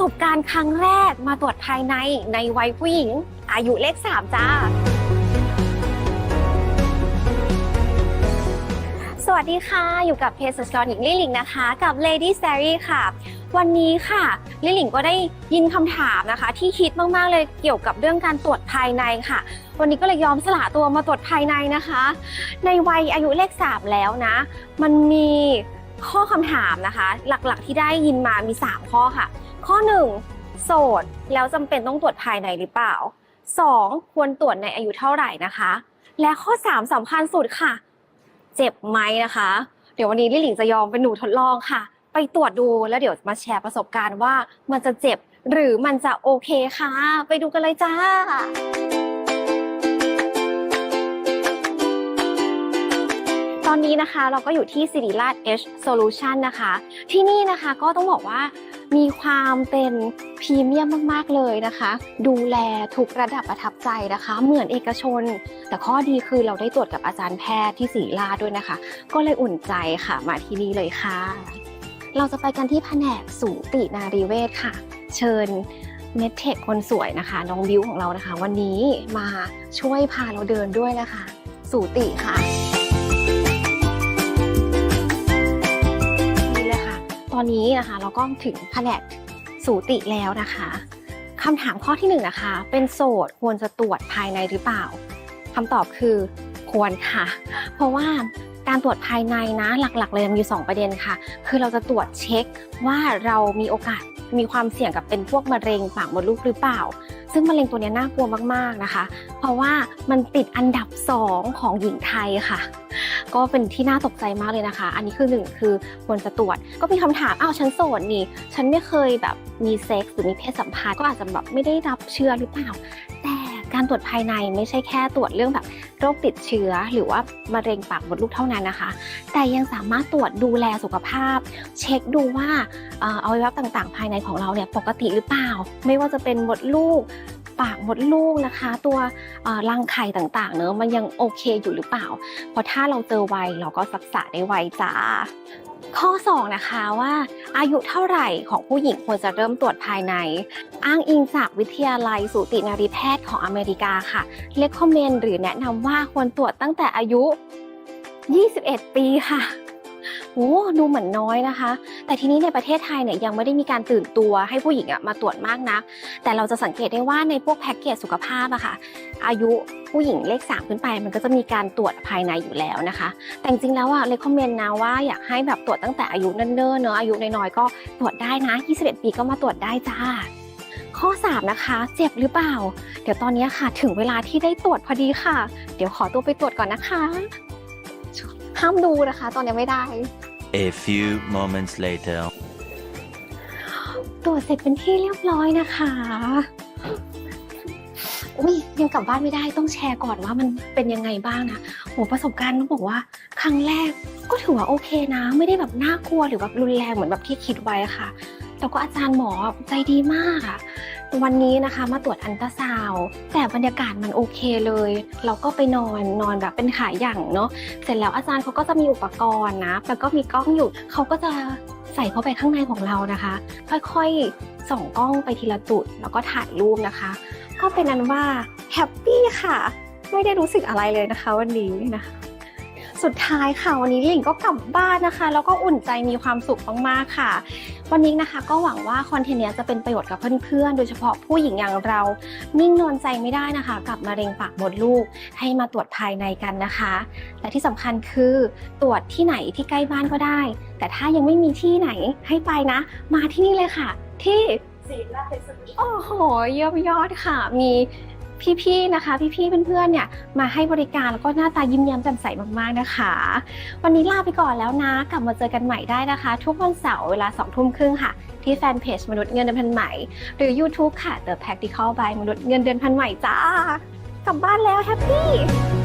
สบการณ์ครั้งแรกมาตรวจภายในในวัยผู้หญิง อายุเลข3จ้า สวัสดีค่ะ อยู่กับเพจสตอนหญิงลิหลิงนะคะ กับ Lady s a r y ค่ะ วันนี้ค่ะลิหลิงก็ได้ยินคำถามนะคะ ที่คิดมาก ๆ เลยเกี่ยวกับเรื่องการตรวจภายในค่ะ วันนี้ก็เลยยอมสละตัวมาตรวจภายในนะคะ ในวัยอายุเลขสามแล้วนะ มันมี ข้อคำถามนะคะ หลักๆที่ได้ยินมามี 3 ข้อค่ะ ข้อ 1 โสดแล้วจำเป็นต้องตรวจภายในหรือเปล่า 2. ควรตรวจในอายุเท่าไหร่นะคะ และข้อ 3สำคัญสุดค่ะ เจ็บไหมนะคะ เดี๋ยววันนี้ลิหลิงจะยอมเป็นหนูทดลองค่ะ ไปตรวจดูแล้วเดี๋ยวมาแชร์ประสบการณ์ว่ามันจะเจ็บหรือมันจะโอเคค่ะ ไปดูกันเลยจ้า อนนี้นะคะเราก็อยู่ที่สิริราช H Solution นะคะ ที่นี่นะคะก็ต้องบอกว่ามีความเป็นพรีเมียมมากๆเลยนะคะ ดูแลทุกระดับประทับใจนะคะ เหมือนเอกชน แต่ข้อดีคือเราได้ตรวจกับอาจารย์แพทย์ที่ศิริราชด้วยนะคะ ก็เลยอุ่นใจค่ะมาที่นี่เลยค่ะ เราจะไปกันที่แผนกสูตินารีเวชค่ะ เชิญเมดเทคคนสวยนะคะ น้องบิวของเรานะคะ วันนี้มาช่วยพาเราเดินด้วยนะคะ สูติค่ะ ตอนนี้นะคะ เราก็ถึงแผนกสูติแล้วนะคะคำถามข้อที่หนึ่งนะคะ เป็นโสดควรจะตรวจภายในหรือเปล่าคำตอบคือควรค่ะ เพราะว่าการตรวจภายในนะหลักๆ เลยมีอยู่สองประเด็นค่ะ คือเราจะตรวจเช็คว่าเรามีโอกาส มีความเสี่ยงกับเป็นพวกมะเร็งปากมดลูกหรือเปล่า ซึ่งมะเร็งตัวนี้น่ากลัวมากๆนะคะ เพราะว่ามันติดอันดับสองของหญิงไทยค่ะ ก็เป็นที่น่าตกใจมากเลยนะคะ อันนี้คือหนึ่งคือควรจะตรวจ ก็มีคำถามอ้าวฉันโสดนี่ ฉันไม่เคยแบบมีเซ็กส์หรือมีเพศสัมพันธ์ก็อาจจะแบบไม่ได้รับเชื้อหรือเปล่า แต่ การตรวจภายในไม่ใช่แค่ตรวจเรื่องแบบโรคติดเชื้อ หรือว่ามะเร็งปากมดลูกเท่านั้นนะคะ แต่ยังสามารถตรวจดูแลสุขภาพ เช็คดูว่าอวัยวะต่างๆ ภายในของเราเนี่ยปกติหรือเปล่า ไม่ว่าจะเป็นมดลูกปากมดลูกนะคะ ตัวรังไข่ต่างๆ เนอะมันยังโอเคอยู่หรือเปล่า เพราะถ้าเราเจอไวเราก็รักษาได้ไวจ้า ข้อ 2 นะคะว่าอายุเท่าไหร่ของผู้หญิงควรจะเริ่มตรวจภายใน อ้างอิงจากวิทยาลัยสูตินารีแพทย์ของอเมริกาค่ะเลคคอมเมนหรือแนะนำว่าควรตรวจตั้งแต่อายุ 21 ปีค่ะ โอ้ดูเหมือนน้อยนะคะ แต่ทีนี้ในประเทศไทยเนี่ยยังไม่ได้มีการตื่นตัวให้ผู้หญิงอะมาตรวจมากนัก แต่เราจะสังเกตได้ว่าในพวกแพ็กเกจสุขภาพอะค่ะ อายุผู้หญิงเลข3ขึ้นไป มันก็จะมีการตรวจภายในอยู่แล้วนะคะ แต่จริงๆแล้วอะเลยคอมเมนต์นะว่าอยากให้แบบตรวจตั้งแต่อายุเนิ่นๆเนอะอายุน้อยๆก็ตรวจได้นะ 21 ปีก็มาตรวจได้จ้าข้อ 3 นะคะ เจ็บหรือเปล่า เดี๋ยวตอนนี้ค่ะ ถึงเวลาที่ได้ตรวจพอดีค่ะ เดี๋ยวขอตัวไปตรวจก่อนนะคะ ห้ามดูนะคะ ตอนนี้ไม่ได้ A few moments later. ตรวจเสร็จเป็นที่เรียบร้อยนะคะ อุ้ยยังกลับบ้านไม่ได้ต้องแชร์ก่อนว่ามันเป็นยังไงบ้างนะโหประสบการณ์ต้องบอกว่า ครั้งแรกก็ถือว่าโอเคนะ ไม่ได้แบบน่ากลัวหรือแบบรุนแรงเหมือนแบบที่คิดไว้ค่ะแล้วก็อาจารย์หมอใจดีมากอะวันนี้นะคะมาตรวจอันตราซาวแต่บรรยากาศมันโอเคเลย เราก็ไปนอนนอนแบบเป็นขาหยั่งเนาะเสร็จแล้วอาจารย์เขาก็จะมีอุปกรณ์นะแล้วก็มีกล้องอยู่เขาก็จะใส่เข้าไปข้างในของเรานะคะ ค่อยๆส่องกล้องไปทีละจุดแล้วก็ถ่ายรูปนะคะ ก็เป็นนั้นว่าแฮปปี้ค่ะ ไม่ได้รู้สึกอะไรเลยนะคะ วันนี้นะคะ สุดท้ายค่ะวันนี้หลิงก็กลับบ้านนะคะ แล้วก็อุ่นใจมีความสุขมากๆค่ะ วันนี้นะคะก็หวังว่าคอนเทนต์เนี้ยจะเป็นประโยชน์กับเพื่อนๆ โดยเฉพาะผู้หญิงอย่างเรา นิ่งนอนใจไม่ได้นะคะ กับมะเร็งปากมดลูกให้มาตรวจภายในกันนะคะ และที่สำคัญคือตรวจที่ไหนที่ใกล้บ้านก็ได้ แต่ถ้ายังไม่มีที่ไหนให้ไปนะ มาที่นี่เลยค่ะ ที่ สีราชเพชรสมุทรโอ้โหเยี่ยมยอดค่ะ มีพี่ๆนะคะ พี่ๆเพื่อนๆเนี่ยมาให้บริการแล้วก็หน้าตายิ้มแย้มแจ่มใสมากๆนะคะ วันนี้ลาไปก่อนแล้วนะ กลับมาเจอกันใหม่ได้นะคะ ทุกวันเสาร์เวลา2ทุ่มครึ่งค่ะ ที่แฟนเพจมนุษย์เงินเดือนพันใหม่หรือ YouTube ค่ะ The Practical by มนุษย์เงินเดือนพันใหม่จ้ากลับบ้านแล้วแฮปปี้